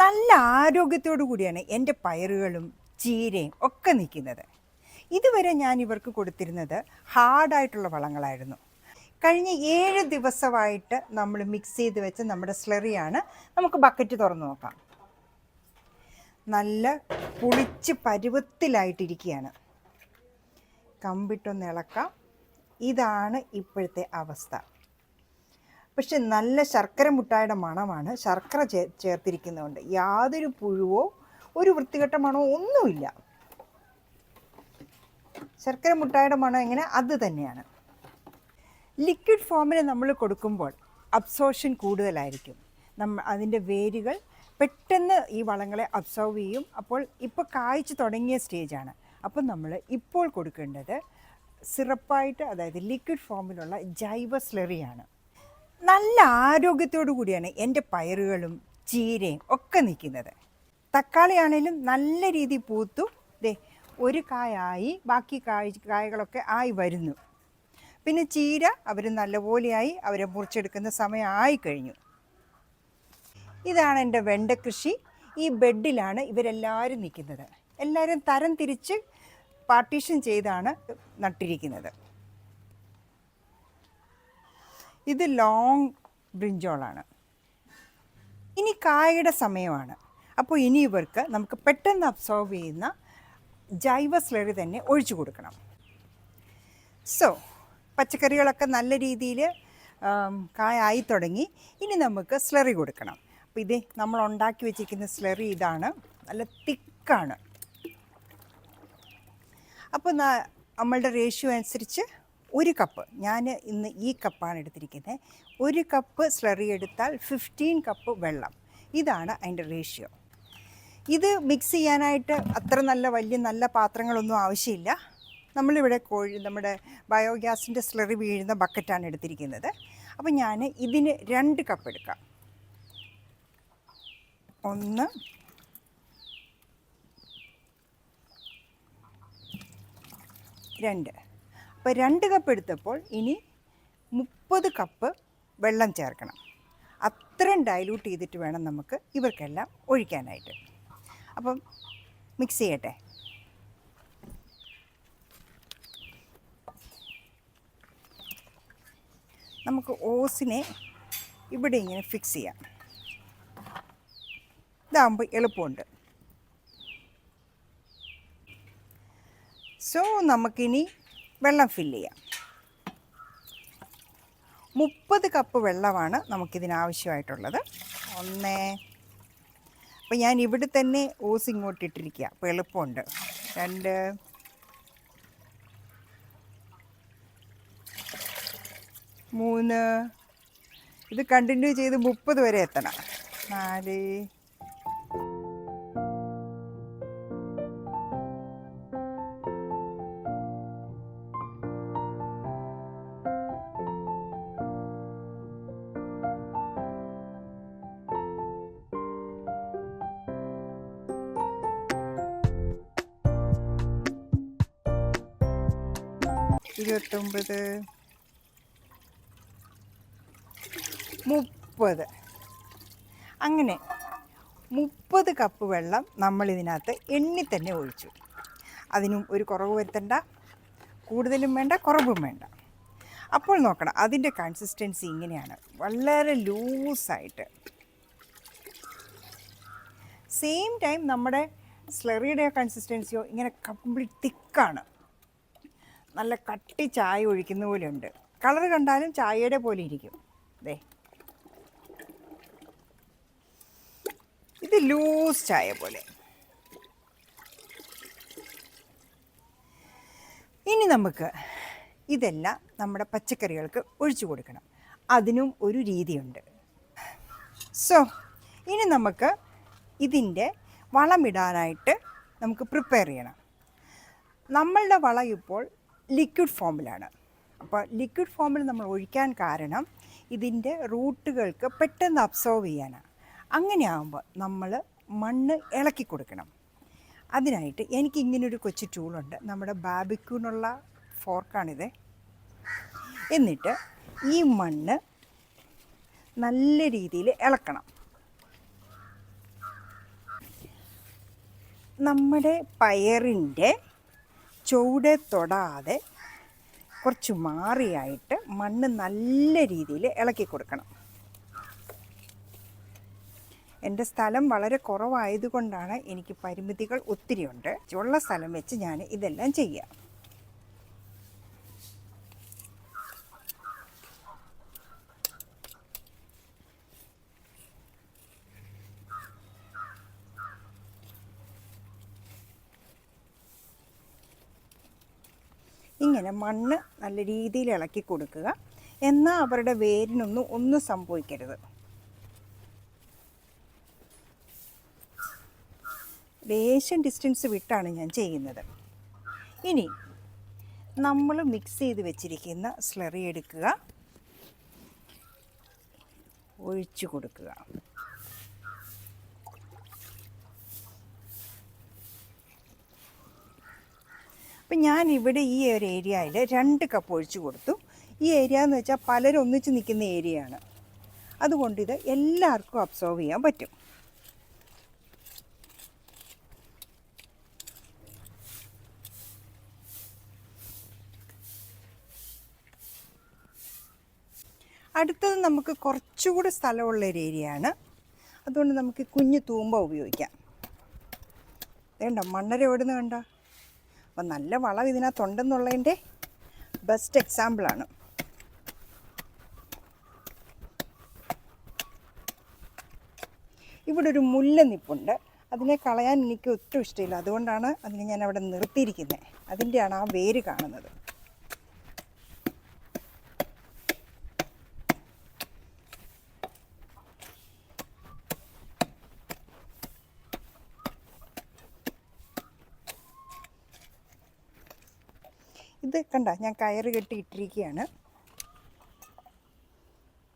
നല്ല ആരോഗ്യത്തോടു കൂടിയാണ് എന്റെ പയറുകളും ചീരയും ഒക്കെ നിൽക്കുന്നത്. ഇതുവരെ ഞാൻ ഇവർക്ക് കൊടുത്തിരുന്നത് ഹാർഡായിട്ടുള്ള വളങ്ങളായിരുന്നു. കഴിഞ്ഞ ഏഴ് ദിവസമായിട്ട് നമ്മൾ മിക്സ് ചെയ്ത് വെച്ച നമ്മുടെ സ്ലറിയാണ് നമുക്ക് ബക്കറ്റ് തുറന്നു നോക്കാം. നല്ല പുളിച്ച് പരുവത്തിലായിട്ടിരിക്കുകയാണ്. കമ്പിട്ടൊന്ന് ഇളക്കാം. ഇതാണ് ഇപ്പോഴത്തെ അവസ്ഥ. പക്ഷെ നല്ല ശർക്കര മുട്ടായുടെ മണമാണ് ശർക്കര ചേ ചേർത്തിരിക്കുന്നതുകൊണ്ട് യാതൊരു പുഴുവോ ഒരു വൃത്തികെട്ട മണമോ ഒന്നുമില്ല. ശർക്കര മുട്ടായുടെ മണം എങ്ങനെ? അത് തന്നെയാണ്. ലിക്വിഡ് ഫോമിൽ നമ്മൾ കൊടുക്കുമ്പോൾ അബ്സോർഷൻ കൂടുതലായിരിക്കും. നമ്മ അതിന്റെ വേരുകൾ പെട്ടെന്ന് ഈ വളങ്ങളെ അബ്സോർവ് ചെയ്യും. അപ്പോൾ ഇപ്പോൾ കായ്ച്ചു തുടങ്ങിയ സ്റ്റേജാണ്. അപ്പം നമ്മൾ ഇപ്പോൾ കൊടുക്കേണ്ടത് സിറപ്പായിട്ട് അതായത് ലിക്വിഡ് ഫോമിലുള്ള ജൈവ സ്ലറിയാണ്. നല്ല ആരോഗ്യത്തോടു കൂടിയാണ് എന്റെ പയറുകളും ചീരയും ഒക്കെ നിൽക്കുന്നത്. തക്കാളിയാണേലും നല്ല രീതി പൂത്തു. ദേ ഒരു കായായി. ബാക്കി കായ് കായകളൊക്കെ ആയി വരുന്നു. പിന്നെ ചീര അവർ നല്ലപോലെയായി. അവരെ മുറിച്ചെടുക്കുന്ന സമയമായി കഴിഞ്ഞു ഇതാണ് എന്റെ വെണ്ട കൃഷി. ഈ ബെഡിലാണ് ഇവരെല്ലാവരും നിൽക്കുന്നത്. എല്ലാവരും തരം തിരിച്ച് പാർട്ടീഷൻ ചെയ്താണ് നട്ടിരിക്കുന്നത്. ഇത് ലോങ് ബ്രിഞ്ചോളാണ് ഇനി കായയുടെ സമയമാണ്. അപ്പോൾ ഇനി ഇവർക്ക് നമുക്ക് പെട്ടെന്ന് അബ്സോർവ് ചെയ്യുന്ന ജൈവ സ്ലറി തന്നെ ഒഴിച്ചു കൊടുക്കണം. സോ പച്ചക്കറികളൊക്കെ നല്ല രീതിയിൽ കായായി തുടങ്ങി. ഇനി നമുക്ക് സ്ലറി കൊടുക്കണം. അപ്പോൾ ഇത് നമ്മൾ ഉണ്ടാക്കി വെച്ചിരിക്കുന്ന സ്ലറി ഇതാണ്. നല്ല തിക്കാണ്. അപ്പോൾ നമ്മളുടെ റേഷ്യോ അനുസരിച്ച് ഒരു കപ്പ് ഞാൻ ഇന്ന് ഈ കപ്പാണ് എടുത്തിരിക്കുന്നത്. ഒരു കപ്പ് സ്ലറി എടുത്താൽ ഫിഫ്റ്റീൻ കപ്പ് വെള്ളം. ഇതാണ് അതിന്റെ റേഷ്യോ ഇത് മിക്സ് ചെയ്യാനായിട്ട് അത്ര നല്ല വലിയ നല്ല പാത്രങ്ങളൊന്നും ആവശ്യമില്ല. നമ്മളിവിടെ കോഴി നമ്മുടെ ബയോഗ്യാസിന്റെ സ്ലറി വീഴുന്ന ബക്കറ്റാണ് എടുത്തിരിക്കുന്നത്. അപ്പോൾ ഞാൻ ഇതിന് രണ്ട് കപ്പ് എടുക്കാം. ഒന്ന് രണ്ട്. അപ്പോൾ രണ്ട് കപ്പ് എടുത്തപ്പോൾ ഇനി മുപ്പത് കപ്പ് വെള്ളം ചേർക്കണം. അത്രയും ഡൈലൂട്ട് ചെയ്തിട്ട് വേണം നമുക്ക് ഇവർക്കെല്ലാം ഒഴിക്കാനായിട്ട്. അപ്പം മിക്സ് ചെയ്യട്ടെ. നമുക്ക് ഓസിനെ ഇവിടെ ഇങ്ങനെ ഫിക്സ് ചെയ്യാം. ഇതാകുമ്പോൾ എളുപ്പമുണ്ട്. സോ നമുക്കിനി വെള്ളം ഫില്ല് ചെയ്യാം. മുപ്പത് കപ്പ് വെള്ളമാണ് നമുക്കിതിനാവശ്യമായിട്ടുള്ളത്. ഒന്ന്. അപ്പോൾ ഞാൻ ഇവിടെ തന്നെ ഓസ് ഇങ്ങോട്ട് ഇട്ടിരിക്കുക അപ്പോൾ എളുപ്പമുണ്ട്. രണ്ട്. മൂന്ന്. ഇത് കണ്ടിന്യൂ ചെയ്ത് മുപ്പത് വരെ എത്തണം. നാല്. ഇരുപത്തൊമ്പത്. മുപ്പത്. അങ്ങനെ മുപ്പത് കപ്പ് വെള്ളം നമ്മൾ ഇതിനകത്ത് എണ്ണി തന്നെ ഒഴിച്ചു. അതിനും ഒരു കുറവ് വരുത്തണ്ട കൂടുതലും വേണ്ട കുറവും വേണ്ട. അപ്പോൾ നോക്കണം അതിന്റെ കൺസിസ്റ്റൻസി ഇങ്ങനെയാണ്. വളരെ ലൂസായിട്ട്. സെയിം ടൈം നമ്മുടെ സ്ലറിയുടെ കൺസിസ്റ്റൻസിയോ ഇങ്ങനെ കംപ്ലീറ്റ് തിക്കാണ് നല്ല കട്ടി ചായ ഒഴിക്കുന്ന പോലെ ഉണ്ട് കളർ കണ്ടാലും ചായയുടെ പോലെ ഇരിക്കും. ദേ. ഇത് ലൂസ് ചായ പോലെ. ഇനി നമുക്ക് ഇതെല്ലാം നമ്മുടെ പച്ചക്കറികൾക്ക് ഒഴിച്ചു കൊടുക്കണം. അതിനും ഒരു രീതിയുണ്ട്. സോ ഇനി നമുക്ക് ഇതിന്റെ വളമിടാനായിട്ട് നമുക്ക് പ്രിപ്പയർ ചെയ്യണം. നമ്മളുടെ വളം ഇപ്പോൾ ലിക്വിഡ് ഫോമിലാണ് അപ്പോൾ ലിക്വിഡ് ഫോമിൽ നമ്മൾ ഒഴിക്കാൻ കാരണം ഇതിന്റെ റൂട്ടുകൾക്ക് പെട്ടെന്ന് അബ്സോർവ് ചെയ്യാനാണ് അങ്ങനെ ആകുമ്പോൾ നമ്മൾ മണ്ണ് ഇളക്കി കൊടുക്കണം. അതിനായിട്ട് എനിക്ക് ഇങ്ങനൊരു കൊച്ചു ടൂളുണ്ട് നമ്മുടെ ബാബിക്കൂനുള്ള ഫോർക്കാണിത് എന്നിട്ട് ഈ മണ്ണ് നല്ല രീതിയിൽ ഇളക്കണം. നമ്മുടെ പയറിന്റെ ചുവടെ തൊടാതെ കുറച്ച് മാറിയായിട്ട് മണ്ണ് നല്ല രീതിയിൽ ഇളക്കി കൊടുക്കണം. എന്റെ സ്ഥലം വളരെ കുറവായതുകൊണ്ടാണ് എനിക്ക് പരിമിതികൾ ഒത്തിരിയുണ്ട്. ഉള്ള സ്ഥലം വെച്ച് ഞാൻ ഇതെല്ലാം ചെയ്യാം. ഇങ്ങനെ മണ്ണ് നല്ല രീതിയിൽ ഇളക്കി കൊടുക്കുക. എന്നാൽ അവരുടെ വേരിനൊന്നും ഒന്നും സംഭവിക്കരുത്. ലേശം ഡിസ്റ്റൻസ് വിട്ടാണ് ഞാൻ ചെയ്യുന്നത്. ഇനി നമ്മൾ മിക്സ് ചെയ്ത് വെച്ചിരിക്കുന്ന സ്ലറി എടുക്കുക. ഒഴിച്ചു കൊടുക്കുക. അപ്പം ഞാൻ ഇവിടെ ഈ ഒരു ഏരിയയിൽ രണ്ട് കപ്പ് ഒഴിച്ചു കൊടുത്തു. ഈ ഏരിയ എന്ന് വെച്ചാൽ പലരും ഒന്നിച്ച് നിൽക്കുന്ന ഏരിയയാണ്. അതുകൊണ്ട് ഇത് എല്ലാവർക്കും അബ്സോർവ് ചെയ്യാൻ പറ്റും. അടുത്തത് നമുക്ക് കുറച്ചുകൂടി സ്ഥലമുള്ള ഒരു ഏരിയയാണ്. അതുകൊണ്ട് നമുക്ക് കുഞ്ഞു തൂമ്പ ഉപയോഗിക്കാം. വേണ്ട മണ്ണര എവിടുന്ന് കണ്ട? അപ്പം നല്ല വളം ഇതിനകത്തുണ്ടെന്നുള്ളതിന്റെ ബെസ്റ്റ് എക്സാമ്പിളാണ് ഇവിടെ ഒരു മുല്ല നിപ്പുണ്ട് അതിനെ കളയാൻ എനിക്ക് ഒട്ടും ഇഷ്ടമില്ല. അതുകൊണ്ടാണ് അതിനെ ഞാൻ അവിടെ നിർത്തിയിരിക്കുന്നത്. അതിന്റെയാണ് ആ വേര് കാണുന്നത്. ഇത് കണ്ട ഞാൻ കയറ് കെട്ടി ഇട്ടിരിക്കുകയാണ്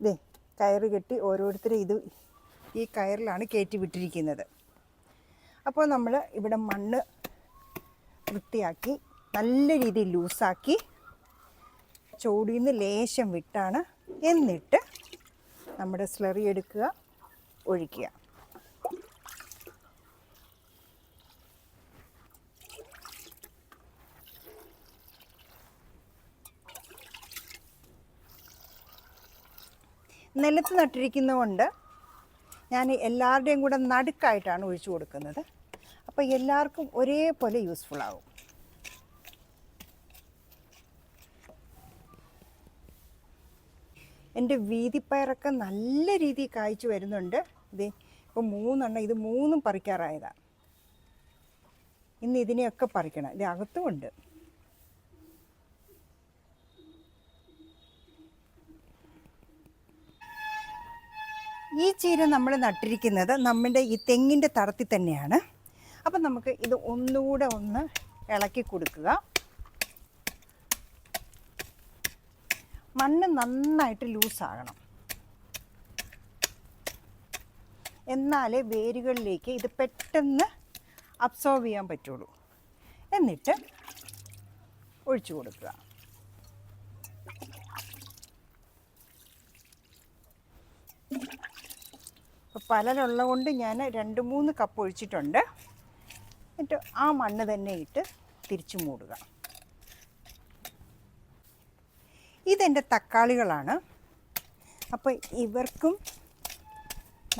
ഇതേ കയറ് കെട്ടി ഓരോരുത്തരും ഇത് ഈ കയറിലാണ് കയറ്റി വിട്ടിരിക്കുന്നത്. അപ്പോൾ നമ്മൾ ഇവിടെ മണ്ണ് വൃത്തിയാക്കി നല്ല രീതിയിൽ ലൂസാക്കി ചോടിയിൽ നിന്ന് ലേശം വിട്ടാണ് എന്നിട്ട് നമ്മുടെ സ്ലറി എടുക്കുക ഒഴിക്കുക. നിലത്ത് നട്ടിരിക്കുന്നതുകൊണ്ട് ഞാൻ എല്ലാവരുടെയും കൂടെ നടുക്കായിട്ടാണ് ഒഴിച്ചു കൊടുക്കുന്നത്. അപ്പോൾ എല്ലാവർക്കും ഒരേപോലെ യൂസ്ഫുൾ ആവും. എന്റെ വീതിപ്പയറൊക്കെ നല്ല രീതിയിൽ കായ്ച്ചു വരുന്നുണ്ട്. ഇത് ഇപ്പോൾ മൂന്നെണ്ണം ഇത് മൂന്നും പറിക്കാറായതാണ് ഇന്ന് ഇതിനെയൊക്കെ പറിക്കണം. ഇത് അകത്തുമുണ്ട്. ഈ ചീര നമ്മൾ നട്ടിരിക്കുന്നത് നമ്മുടെ ഈ തെങ്ങിന്റെ തടത്തിൽ തന്നെയാണ്. അപ്പം നമുക്ക് ഇത് ഒന്നുകൂടെ ഒന്ന് ഇളക്കി കൊടുക്കുക. മണ്ണ് നന്നായിട്ട് ലൂസാകണം എന്നാലേ വേരുകളിലേക്ക് ഇത് പെട്ടെന്ന് അബ്സോർവ് ചെയ്യാൻ പറ്റുള്ളൂ. എന്നിട്ട് ഒഴിച്ചു കൊടുക്കുക. അപ്പോൾ പലരുള്ളത് കൊണ്ട് ഞാൻ രണ്ട് മൂന്ന് കപ്പ് ഒഴിച്ചിട്ടുണ്ട്. എന്നിട്ട് ആ മണ്ണ് തന്നെ ഇട്ട് തിരിച്ചു മൂടുക. ഇതെന്റെ തക്കാളികളാണ്. അപ്പോൾ ഇവർക്കും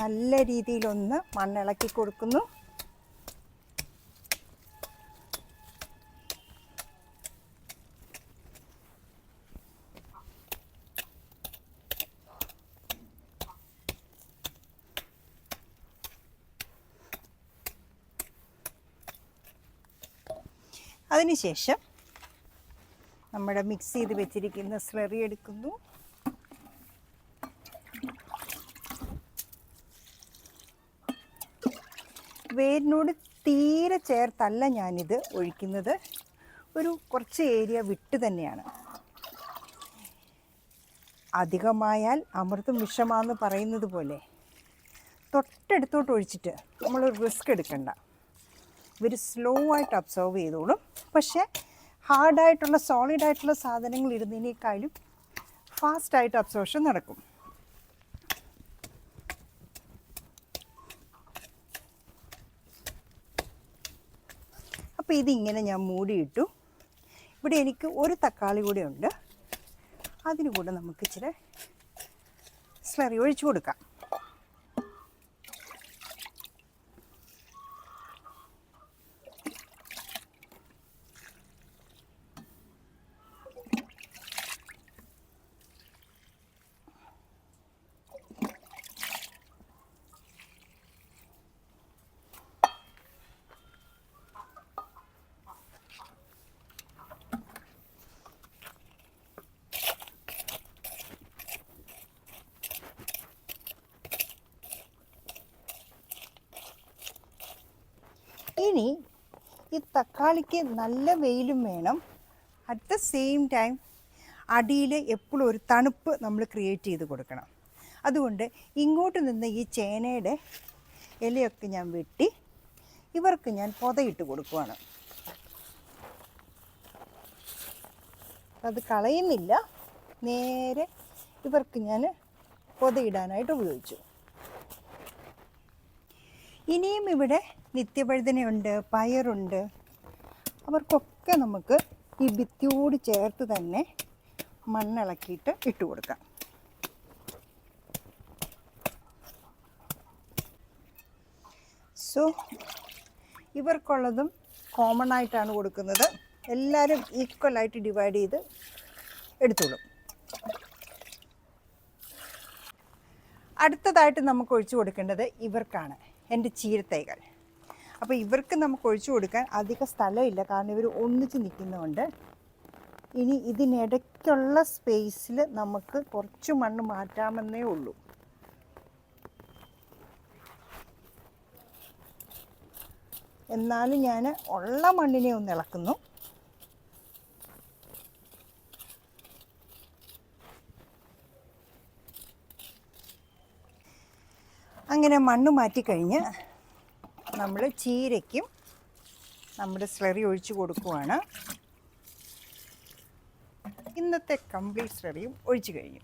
നല്ല രീതിയിലൊന്ന് മണ്ണിളക്കി കൊടുക്കുന്നു. അതിനുശേഷം നമ്മുടെ മിക്സ് ചെയ്ത് വെച്ചിരിക്കുന്ന സ്ലറി എടുക്കുന്നു. വേരിനോട് തീരെ ചേർത്തല്ല ഞാനിത് ഒഴിക്കുന്നത്. ഒരു കുറച്ച് ഏരിയ വിട്ട് തന്നെയാണ്. അധികമായാൽ അമൃതും വിഷമാന്ന് പറയുന്നത് പോലെ തൊട്ടടുത്തോട്ട് ഒഴിച്ചിട്ട് നമ്മൾ റിസ്ക് എടുക്കണ്ട. ഇവർ സ്ലോ ആയിട്ട് അബ്സോർവ് ചെയ്തോളും. പക്ഷേ ഹാർഡായിട്ടുള്ള സോളിഡ് ആയിട്ടുള്ള സാധനങ്ങൾ ഇടുന്നതിനേക്കാളും ഫാസ്റ്റായിട്ട് അബ്സോർഷൻ നടക്കും. അപ്പോൾ ഇതിങ്ങനെ ഞാൻ മൂടിയിട്ടു. ഇവിടെ എനിക്ക് ഒരു തക്കാളി കൂടെ ഉണ്ട്. അതിന് കൂടെ നമുക്ക് ഇച്ചിരി സ്ലറി ഒഴിച്ചു കൊടുക്കാം. ഇനി ഈ തക്കാളിക്ക് നല്ല വെയിലും വേണം. അറ്റ് ദ സെയിം ടൈം അടിയിൽ എപ്പോഴും ഒരു തണുപ്പ് നമ്മൾ ക്രിയേറ്റ് ചെയ്ത് കൊടുക്കണം. അതുകൊണ്ട് ഇങ്ങോട്ട് നിന്ന് ഈ ചേനയുടെ ഇലയൊക്കെ ഞാൻ വെട്ടി ഇവർക്ക് ഞാൻ പൊതയിട്ട് കൊടുക്കുവാണ്. അത് കളയുന്നില്ല. നേരെ ഇവർക്ക് ഞാൻ പൊതയിടാനായിട്ട് ഉപയോഗിച്ചു. ഇനിയും ഇവിടെ നിത്യവഴുതനയുണ്ട് പയറുണ്ട്. അവർക്കൊക്കെ നമുക്ക് ഈ ഭിത്തിയോട് ചേർത്ത് തന്നെ മണ്ണിളക്കിയിട്ട് ഇട്ട് കൊടുക്കാം. സോ ഇവർക്കുള്ളതും കോമൺ ആയിട്ടാണ് കൊടുക്കുന്നത്. എല്ലാവരും ഈക്വലായിട്ട് ഡിവൈഡ് ചെയ്ത് എടുത്തോളും. അടുത്തതായിട്ട് നമുക്ക് ഒഴിച്ചു കൊടുക്കേണ്ടത് ഇവർക്കാണ് എന്റെ ചീരത്തൈകൾ. അപ്പോൾ ഇവർക്ക് നമുക്ക് ഒഴിച്ചു കൊടുക്കാൻ അധിക സ്ഥലമില്ല. കാരണം ഇവർ ഒന്നിച്ച് നിൽക്കുന്നതുകൊണ്ട് ഇനി ഇതിനിടയ്ക്കുള്ള സ്പേസിൽ നമുക്ക് കുറച്ച് മണ്ണ് മാറ്റാമെന്നേ ഉള്ളൂ. എന്നാലും ഞാൻ ഉള്ള മണ്ണിനെ ഒന്ന് ഇളക്കുന്നു. അങ്ങനെ മണ്ണ് മാറ്റിക്കഴിഞ്ഞ് നമ്മൾ ചീരയ്ക്കും നമ്മുടെ സ്ലറി ഒഴിച്ചു കൊടുക്കുവാണ്. ഇന്നത്തെ കംപ്ലീറ്റ് സ്ലറിയും ഒഴിച്ചു കഴിഞ്ഞു.